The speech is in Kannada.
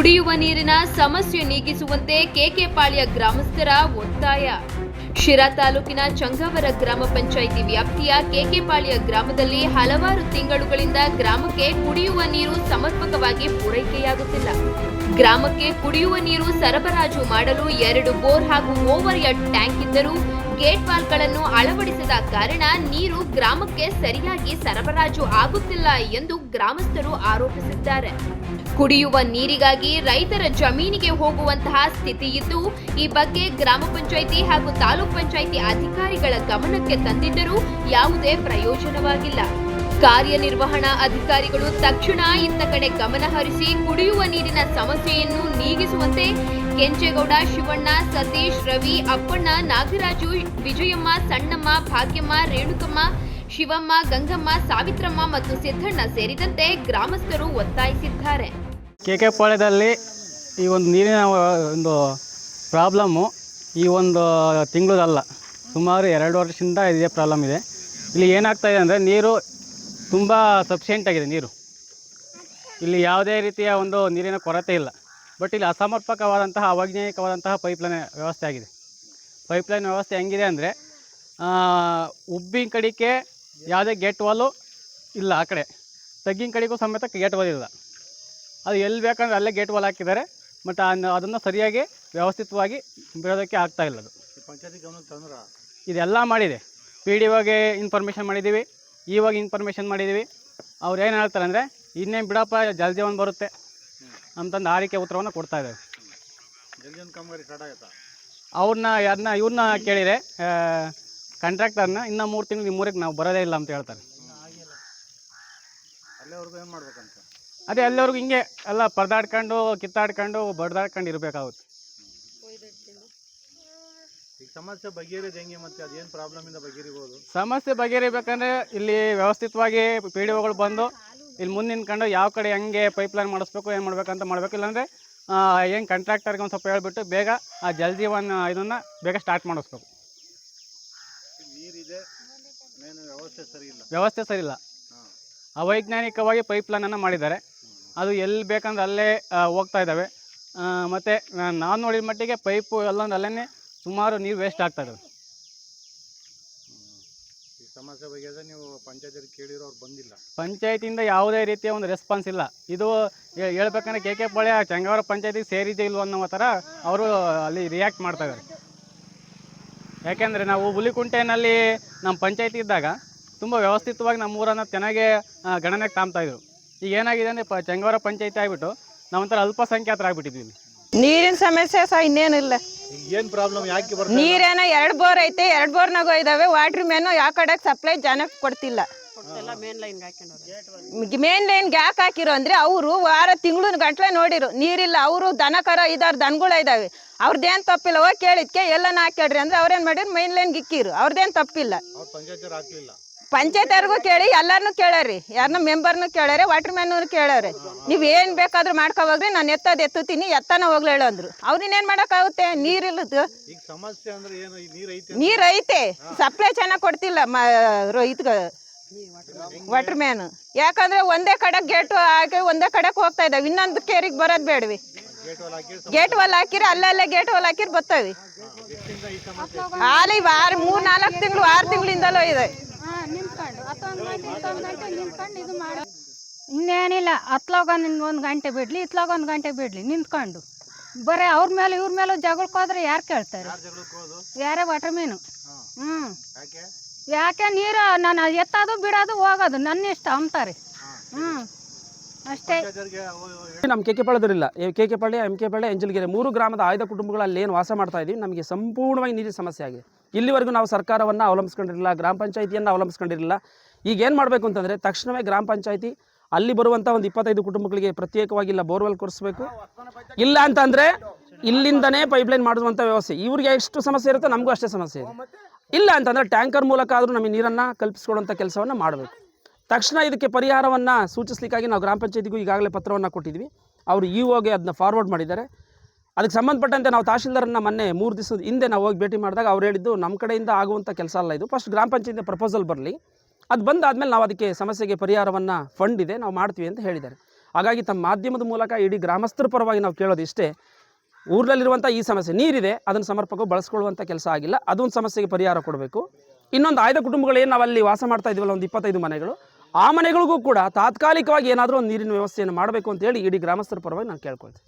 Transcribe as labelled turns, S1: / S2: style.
S1: ಕುಡಿಯುವ ನೀರಿನ ಸಮಸ್ಯೆ ನೀಗಿಸುವಂತೆ ಕೆಕೆಪಾಳ್ಯ ಗ್ರಾಮಸ್ಥರ ಒತ್ತಾಯ. ಶಿರಾ ತಾಲೂಕಿನ ಚಂಗಾವರ ಗ್ರಾಮ ಪಂಚಾಯಿತಿ ವ್ಯಾಪ್ತಿಯ ಕೆಕೆಪಾಳ್ಯ ಗ್ರಾಮದಲ್ಲಿ ಹಲವಾರು ತಿಂಗಳುಗಳಿಂದ ಗ್ರಾಮಕ್ಕೆ ಕುಡಿಯುವ ನೀರು ಸಮರ್ಪಕವಾಗಿ ಪೂರೈಕೆಯಾಗುತ್ತಿಲ್ಲ. ಗ್ರಾಮಕ್ಕೆ ಕುಡಿಯುವ ನೀರು ಸರಬರಾಜು ಮಾಡಲು ಎರಡು ಬೋರ್ ಹಾಗೂ ಓವರ್ ಹೆಡ್ ಟ್ಯಾಂಕ್ ಇದ್ದರೂ ಗೇಟ್ ವಾಲ್ಗಳನ್ನು ಅಳವಡಿಸದ ಕಾರಣ ನೀರು ಗ್ರಾಮಕ್ಕೆ ಸರಿಯಾಗಿ ಸರಬರಾಜು ಆಗುತ್ತಿಲ್ಲ ಎಂದು ಗ್ರಾಮಸ್ಥರು ಆರೋಪಿಸಿದ್ದಾರೆ. ಕುಡಿಯುವ ನೀರಿಗಾಗಿ ರೈತರ ಜಮೀನಿಗೆ ಹೋಗುವಂತಹ ಸ್ಥಿತಿ ಇದ್ದು ಈ ಬಗ್ಗೆ ಗ್ರಾಮ ಪಂಚಾಯಿತಿ ಹಾಗೂ ತಾಲೂಕ್ ಪಂಚಾಯಿತಿ ಅಧಿಕಾರಿಗಳ ಗಮನಕ್ಕೆ ತಂದಿದ್ದರೂ ಯಾವುದೇ ಪ್ರಯೋಜನವಾಗಿಲ್ಲ. ಕಾರ್ಯನಿರ್ವಹಣಾ ಅಧಿಕಾರಿಗಳು ತಕ್ಷಣ ಇತ್ತ ಕಡೆ ಗಮನ ಹರಿಸಿ ಕುಡಿಯುವ ನೀರಿನ ಸಮಸ್ಯೆಯನ್ನು ನೀಗಿಸುವಂತೆ ಕೆಂಚೇಗೌಡ ಶಿವಣ್ಣ, ಸತೀಶ್, ರವಿ, ಅಪ್ಪಣ್ಣ, ನಾಗರಾಜು, ವಿಜಯಮ್ಮ, ಸಣ್ಣಮ್ಮ, ಭಾಗ್ಯಮ್ಮ, ರೇಣುಕಮ್ಮ ಶಿವಮ್ಮ, ಗಂಗಮ್ಮ, ಸಾವಿತ್ರಮ್ಮ ಮತ್ತು ಸಿದ್ದಣ್ಣ ಸೇರಿದಂತೆ ಗ್ರಾಮಸ್ಥರು ಒತ್ತಾಯಿಸಿದ್ದಾರೆ.
S2: ಕೆಕೆ ಪಾಳ್ಯದಲ್ಲಿ ಈ ಒಂದು ನೀರಿನ ಒಂದು ಪ್ರಾಬ್ಲಮ್ಮು ಈ ಒಂದು ತಿಂಗಳದಲ್ಲ. ಸುಮಾರು ಎರಡು ವರ್ಷದಿಂದ ಇದೇ ಪ್ರಾಬ್ಲಮ್ ಇದೆ. ಇಲ್ಲಿ ಏನಾಗ್ತಾ ಇದೆ ಅಂದರೆ ನೀರು ತುಂಬ ಸಫಿಷಿಯೆಂಟ್ ಆಗಿದೆ ನೀರು. ಇಲ್ಲಿ ಯಾವುದೇ ರೀತಿಯ ಒಂದು ನೀರಿನ ಕೊರತೆ ಇಲ್ಲ. ಬಟ್ ಇಲ್ಲಿ ಅಸಮರ್ಪಕವಾದಂತಹ, ಅವೈಜ್ಞಾನಿಕವಾದಂತಹ ಪೈಪ್ಲೈನ್ ವ್ಯವಸ್ಥೆ ಆಗಿದೆ. ಪೈಪ್ಲೈನ್ ವ್ಯವಸ್ಥೆ ಹೆಂಗಿದೆ ಅಂದರೆ ಉಬ್ಬಿನ ಕಡಿಕೆ ಯಾವುದೇ ಗೇಟ್ ವಾಲು ಇಲ್ಲ ಆ ಕಡೆ. ತಗ್ಗಿನ ಕಡೆಗೂ ಸಮೇತ ಗೇಟ್ ವಾಲ್ ಇಲ್ಲ. ಅದು ಎಲ್ಲಿ ಬೇಕಂದ್ರೆ ಅಲ್ಲೇ ಗೇಟ್ ವಾಲ್ ಹಾಕಿದ್ದಾರೆ. ಬಟ್ ಅದನ್ನು ಸರಿಯಾಗಿ ವ್ಯವಸ್ಥಿತವಾಗಿ ಬಿಡೋದಕ್ಕೆ ಆಗ್ತಾ ಇಲ್ಲ ಅದು. ಇದೆಲ್ಲ ಮಾಡಿದೆ. ಪಿ ಡಿ ಒಗೆ ಇನ್ಫಾರ್ಮೇಷನ್ ಮಾಡಿದ್ದೀವಿ. ಇವಾಗ ಇನ್ಫಾರ್ಮೇಷನ್ ಮಾಡಿದ್ದೀವಿ. ಅವ್ರು ಏನು ಹೇಳ್ತಾರೆ ಅಂದರೆ ಇನ್ನೇನು ಬಿಡಪ್ಪ ಜಲ್ಜೀವನ್ ಬರುತ್ತೆ ಅಂತಂದು ಆರಿಕೆ ಉತ್ತರವನ್ನು ಕೊಡ್ತಾ ಇದ್ದಾರೆ. ಅವ್ರನ್ನ ಯಾರನ್ನ ಇವ್ರನ್ನ ಕೇಳಿದರೆ ಕಾಂಟ್ರಾಕ್ಟರ್ನ ಇನ್ನೂ ಮೂರು ತಿಂಗಳು ಊರಿಗೆ ನಾವು ಬರೋದೇ ಇಲ್ಲ ಅಂತ ಹೇಳ್ತಾರೆ.
S3: ಅಲ್ಲೇವರೆಗೂ ಏನು ಮಾಡ್ಬೇಕಂತ?
S2: ಅದೇ ಅಲ್ಲಿವರೆಗೂ ಹಿಂಗೆ ಎಲ್ಲ ಪರದಾಡ್ಕೊಂಡು ಕಿತ್ತಾಡ್ಕೊಂಡು ಬಡ್ದಾಡ್ಕೊಂಡು ಇರಬೇಕಾಗುತ್ತೆ.
S3: ಸಮಸ್ಯೆ ಬಗೆಹರಿದ ಹೆಂಗೆ ಮತ್ತೆ ಅದೇನು ಪ್ರಾಬ್ಲಮ್ ಇಂದ ಬಗೆಹರಿಬೋದು?
S2: ಸಮಸ್ಯೆ ಬಗೆಹರಿಬೇಕಂದ್ರೆ ಇಲ್ಲಿ ವ್ಯವಸ್ಥಿತವಾಗಿ ಪಿ ಡಿ ಒಗಳು ಬಂದು ಇಲ್ಲಿ ಮುಂದೆ ನಿಂತ್ಕೊಂಡು ಯಾವ ಕಡೆ ಹೆಂಗೆ ಪೈಪ್ ಲೈನ್ ಮಾಡಿಸ್ಬೇಕು ಏನು ಮಾಡ್ಬೇಕಂತ ಮಾಡಬೇಕು. ಇಲ್ಲಾಂದರೆ ಏನು ಕಾಂಟ್ರಾಕ್ಟರ್ಗೆ ಒಂದು ಸ್ವಲ್ಪ ಹೇಳ್ಬಿಟ್ಟು ಬೇಗ ಆ ಜಲ್ ಜೀವನ್ ಇದನ್ನು ಬೇಗ ಸ್ಟಾರ್ಟ್ ಮಾಡಿಸ್ಬೇಕು
S3: ನೀರಿದೆ ಮೇನ್ ವ್ಯವಸ್ಥೆ ಸರಿ ಹಾಂ.
S2: ಅವೈಜ್ಞಾನಿಕವಾಗಿ ಪೈಪ್ಲೈನನ್ನು ಮಾಡಿದ್ದಾರೆ. ಅದು ಎಲ್ಲಿ ಬೇಕಂದ್ರೆ ಅಲ್ಲೇ ಹೋಗ್ತಾ ಇದ್ದಾವೆ. ಮತ್ತು ನಾನು ನೋಡಿದ ಮಟ್ಟಿಗೆ ಪೈಪು ಎಲ್ಲೊಂದು ಅಲ್ಲೇ ಸುಮಾರು ನೀರು ವೇಸ್ಟ್ ಆಗ್ತಾ ಇದ್ದಾವೆ
S3: ಸಮಸ್ಯೆ ಬಗ್ಗೆ ನೀವು ಪಂಚಾಯತಿಯವ್ರಿಗೆ ಕೇಳಿರೋರು ಬಂದಿಲ್ಲ.
S2: ಪಂಚಾಯತಿಯಿಂದ ಯಾವುದೇ ರೀತಿಯ ಒಂದು ರೆಸ್ಪಾನ್ಸ್ ಇಲ್ಲ. ಇದು ಹೇಳ್ಬೇಕಂದ್ರೆ ಕೆ ಕೆ ಪಾಳ್ಯ ಚಂಗಾವರ ಪಂಚಾಯತಿಗೆ ಸೇರಿದೆ ಇಲ್ವೋ ಅನ್ನೋ ಥರ ಅವರು ಅಲ್ಲಿ ರಿಯಾಕ್ಟ್ ಮಾಡ್ತಾ ಇದ್ದಾರೆ. ಯಾಕೆಂದರೆ ನಾವು ಹುಲಿಕುಂಟೆನಲ್ಲಿ ನಮ್ಮ ಪಂಚಾಯತಿ ಇದ್ದಾಗ ತುಂಬ ವ್ಯವಸ್ಥಿತವಾಗಿ ನಮ್ಮ ಊರನ್ನು ಚೆನ್ನಾಗಿ ಗಣನೆಗೆ ತಾಮ್ತಾ ಇದ್ರು. ಈಗ ಏನಾಗಿದೆ ಅಂದರೆ ಪ ಚಂಗವರ ಪಂಚಾಯತಿ ಆಗಿಬಿಟ್ಟು ನಾವೊಂಥರ ಅಲ್ಪಸಂಖ್ಯಾತರಾಗ್ಬಿಟ್ಟಿದ್ವಿ
S4: ನೀರಿನ ಸಮಸ್ಯೆ ಸಹ ಇನ್ನೇನಿಲ್ಲ.
S3: ಏನು ಪ್ರಾಬ್ಲಮ್ ಯಾಕೆ ಬರ್ತಾ
S4: ನೀರೇನೋ ಎರಡು ಬೋರ್ ಐತೆ ಎರಡು ಬೋರ್ನಾಗೂ ಇದಾವೆ ವಾಟ್ರ್ ಮ್ಯಾನು ಯಾವ ಕಡೆ ಸಪ್ಲೈ ಜನಕ್ಕೆ ಕೊಡ್ತಿಲ್ಲ. ಮೇನ್ ಲೈನ್ ಯಾಕೆ ಹಾಕಿರೋ ಅಂದ್ರೆ ಅವರು ವಾರ ತಿಂಗಳು ಗಂಟ್ಲೆ ನೋಡಿರು ನೀರಿಲ್ಲ ಅವರು ದನ ಕರ ಇದಾರ ದನಗಳ ಇದಾವೆ. ಅವ್ರದ್ದೇನು ತಪ್ಪಿಲ್ಲ ಹೋಗಿ ಕೇಳಿದ್ಕೆ ಎಲ್ಲ ನಾ ಹಾಕ್ಯಾಡ್ರಿ ಅಂದ್ರೆ ಅವ್ರೇನ್ ಮಾಡಿದ್ರು ಮೇನ್ ಲೈನ್ಗೆ ಇಕ್ಕಿರು. ಅವ್ರದ್ದೇನು ತಪ್ಪಿಲ್ಲ.
S3: ಪಂಚಾಯತಿಯವ್ರು
S4: ಕೇಳಿ ಎಲ್ಲಾರನು ಕೇಳ್ಯಾರಿ ಯಾರನ್ನ ಮೆಂಬರ್ನು ಕೇಳರಿ ವಾಟರ್ ಮ್ಯಾನ್ ಕೇಳರಿ ನೀವು ಏನು ಬೇಕಾದ್ರೂ ಮಾಡ್ಕೋಬೋಗ್ರಿ ನಾನು ಎತ್ತದ ಎತ್ತುತ್ತೀನಿ ಎತ್ತನ ಹೋಗ್ಲಿ ಹೇಳು ಅಂದ್ರು. ಅವ್ರನ್ನೇನ್ ಮಾಡೋಕ್ಕಾಗುತ್ತೆ? ನೀರಿಲ್ಲದು
S3: ನೀರು ಐತೆ
S4: ಸಪ್ಲೈ ಚೆನ್ನಾಗಿ ಕೊಡ್ತಿಲ್ಲ ಮ ವಾಟರ್ ಮ್ಯಾನ್ ಯಾಕಂದ್ರೆ ಒಂದೇ ಕಡೆ ಗೇಟ್ ಹಾಕಿ ಒಂದೇ ಕಡೆಗೆ ಹೋಗ್ತಾ ಇದ್ದಾವೆ ಇನ್ನೊಂದು ಕೇರಿಗೆ ಬರೋದ್ ಬೇಡ್ವಿ.
S3: ಗೇಟ್ ವಾಲ್
S4: ಹಾಕಿರಿ ಅಲ್ಲಲ್ಲೇ ಗೇಟ್ ವಾಲ್ ಹಾಕಿರಿ ಬರ್ತವೆ ಹಾಲಿ ಆರು ಮೂರ್ ನಾಲ್ಕು ತಿಂಗಳು ಆರು ತಿಂಗಳಿಂದಲೂ ಇದೆ.
S5: ನಿಂತ್ಕೊಂಡು. ಹತ್ತೊಂದು ಗಂಟೆ ಇತ್ತೊಂದು ಗಂಟೆ ನಿಂತ್ಕೊಂಡು ಇದು ಮಾಡ. ಇನ್ನೇನಿಲ್ಲ ಹತ್ಲಾಗ ಒಂದು ಗಂಟೆ ಬಿಡ್ಲಿ ಇತ್ಲಾಗ ಒಂದು ಗಂಟೆ ಬಿಡ್ಲಿ ನಿಂತ್ಕೊಂಡು. ಬರೀ ಅವ್ರ ಮೇಲೆ ಇವ್ರ ಮೇಲೆ ಜಗಳಕ್ಕೆ ಹೋದ್ರೆ ಯಾರು ಕೇಳ್ತಾರೆ?
S3: ಯಾರು
S5: ವಾಟರ್ ಮೀನು.
S3: ಹಾಂ.
S5: ಹ್ಞೂ
S3: ಯಾಕೆ?
S5: ನೀರು ನಾನು ಎತ್ತೋದು ಬಿಡೋದು ಹೋಗೋದು ನನ್ನ ಇಷ್ಟ ಅಂತಾರೆ. ಹ್ಞೂ ಅಷ್ಟೇ.
S6: ನಮ್ಮ K K ಪಾಳ್ಯದಲ್ಲಿಲ್ಲ K K Palya M K Palya Enjalgere ಮೂರು ಗ್ರಾಮದ ಆಯ್ದ ಕುಟುಂಬಗಳಲ್ಲಿ ಏನು ವಾಸ ಮಾಡ್ತಾ ಇದ್ದೀವಿ ನಮಗೆ ಸಂಪೂರ್ಣವಾಗಿ ನೀರಿನ ಸಮಸ್ಯೆ ಆಗಿದೆ. ಇಲ್ಲಿವರೆಗೂ ನಾವು ಸರ್ಕಾರವನ್ನು ಅವಲಂಬಿಸ್ಕೊಂಡಿರಲಿಲ್ಲ, ಗ್ರಾಮ ಪಂಚಾಯಿತಿಯನ್ನು ಅವಲಂಬಿಸ್ಕೊಂಡಿರಲಿಲ್ಲ. ಈಗ ಏನು ಮಾಡಬೇಕು ಅಂತಂದರೆ ತಕ್ಷಣವೇ ಗ್ರಾಮ ಪಂಚಾಯಿತಿ ಅಲ್ಲಿ ಬರುವಂಥ ಒಂದು ಇಪ್ಪತ್ತೈದು ಕುಟುಂಬಗಳಿಗೆ ಪ್ರತ್ಯೇಕವಾಗಿ ಇಲ್ಲ ಬೋರ್ವೆಲ್ ಕೊಡಿಸ್ಬೇಕು. ಇಲ್ಲ ಅಂತಂದರೆ ಇಲ್ಲಿಂದನೇ ಪೈಪ್ಲೈನ್ ಮಾಡುವಂಥ ವ್ಯವಸ್ಥೆ. ಇವ್ರಿಗೆ ಎಷ್ಟು ಸಮಸ್ಯೆ ಇರುತ್ತೋ ನಮಗೂ ಅಷ್ಟೇ ಸಮಸ್ಯೆ ಇದೆ. ಇಲ್ಲ ಅಂತಂದರೆ ಟ್ಯಾಂಕರ್ ಮೂಲಕ ಆದರೂ ನಮಗೆ ನೀರನ್ನು ಕಲ್ಪಿಸ್ಕೊಡುವಂಥ ಕೆಲಸವನ್ನು ಮಾಡಬೇಕು. ತಕ್ಷಣ ಇದಕ್ಕೆ ಪರಿಹಾರವನ್ನು ಸೂಚಿಸಲಿಕ್ಕಾಗಿ ನಾವು ಗ್ರಾಮ ಪಂಚಾಯತಿಗೂ ಈಗಾಗಲೇ ಪತ್ರವನ್ನು ಕೊಟ್ಟಿದ್ವಿ. ಅವರು ಇ ಓಗೆ ಅದನ್ನ ಫಾರ್ವರ್ಡ್ ಮಾಡಿದ್ದಾರೆ. ಅದಕ್ಕೆ ಸಂಬಂಧಪಟ್ಟಂತೆ ನಾವು ತಹಶೀಲ್ದಾರನ್ನ ಮೊನ್ನೆ ಮೂರು ದಿವಸದ ಹಿಂದೆ ನಾವು ಹೋಗಿ ಭೇಟಿ ಮಾಡಿದಾಗ ಅವ್ರು ಹೇಳಿದ್ದು, ನಮ್ಮ ಕಡೆಯಿಂದ ಆಗುವಂಥ ಕೆಲಸ ಅಲ್ಲ ಇದು. ಫಸ್ಟ್ ಗ್ರಾಮ ಪಂಚಾಯತಿ ಪ್ರಪೋಸಲ್ ಬರಲಿ. ಅದು ಬಂದಾದಮೇಲೆ ನಾವು ಅದಕ್ಕೆ ಸಮಸ್ಯೆಗೆ ಪರಿಹಾರವನ್ನು ಫಂಡ್ ಇದೆ, ನಾವು ಮಾಡ್ತೀವಿ ಅಂತ ಹೇಳಿದ್ದಾರೆ. ಹಾಗಾಗಿ ತಮ್ಮ ಮಾಧ್ಯಮದ ಮೂಲಕ ಇಡೀ ಗ್ರಾಮಸ್ಥರ ಪರವಾಗಿ ನಾವು ಕೇಳೋದು ಇಷ್ಟೇ. ಊರಲ್ಲಿರುವಂಥ ಈ ಸಮಸ್ಯೆ, ನೀರಿದೆ, ಅದನ್ನು ಸಮರ್ಪಕವಾಗಿ ಬಳಸ್ಕೊಳ್ಳುವಂಥ ಕೆಲಸ ಆಗಿಲ್ಲ, ಅದೊಂದು ಸಮಸ್ಯೆಗೆ ಪರಿಹಾರ ಕೊಡಬೇಕು. ಇನ್ನೊಂದು ಆಯ್ದ ಕುಟುಂಬಗಳು ಏನು ನಾವು ಅಲ್ಲಿ ವಾಸ ಮಾಡ್ತಾ ಇದ್ದೀವಲ್ಲ, ಒಂದು ಇಪ್ಪತ್ತೈದು ಮನೆಗಳು, ಆ ಮನೆಗಳಿಗೂ ಕೂಡ ತಾತ್ಕಾಲಿಕವಾಗಿ ಏನಾದರೂ ಒಂದು ನೀರಿನ ವ್ಯವಸ್ಥೆಯನ್ನು ಮಾಡಬೇಕು ಅಂತೇಳಿ ಇಡೀ ಗ್ರಾಮಸ್ಥರ ಪರವಾಗಿ ನಾನು ಕೇಳ್ಕೊಳ್ತೀನಿ.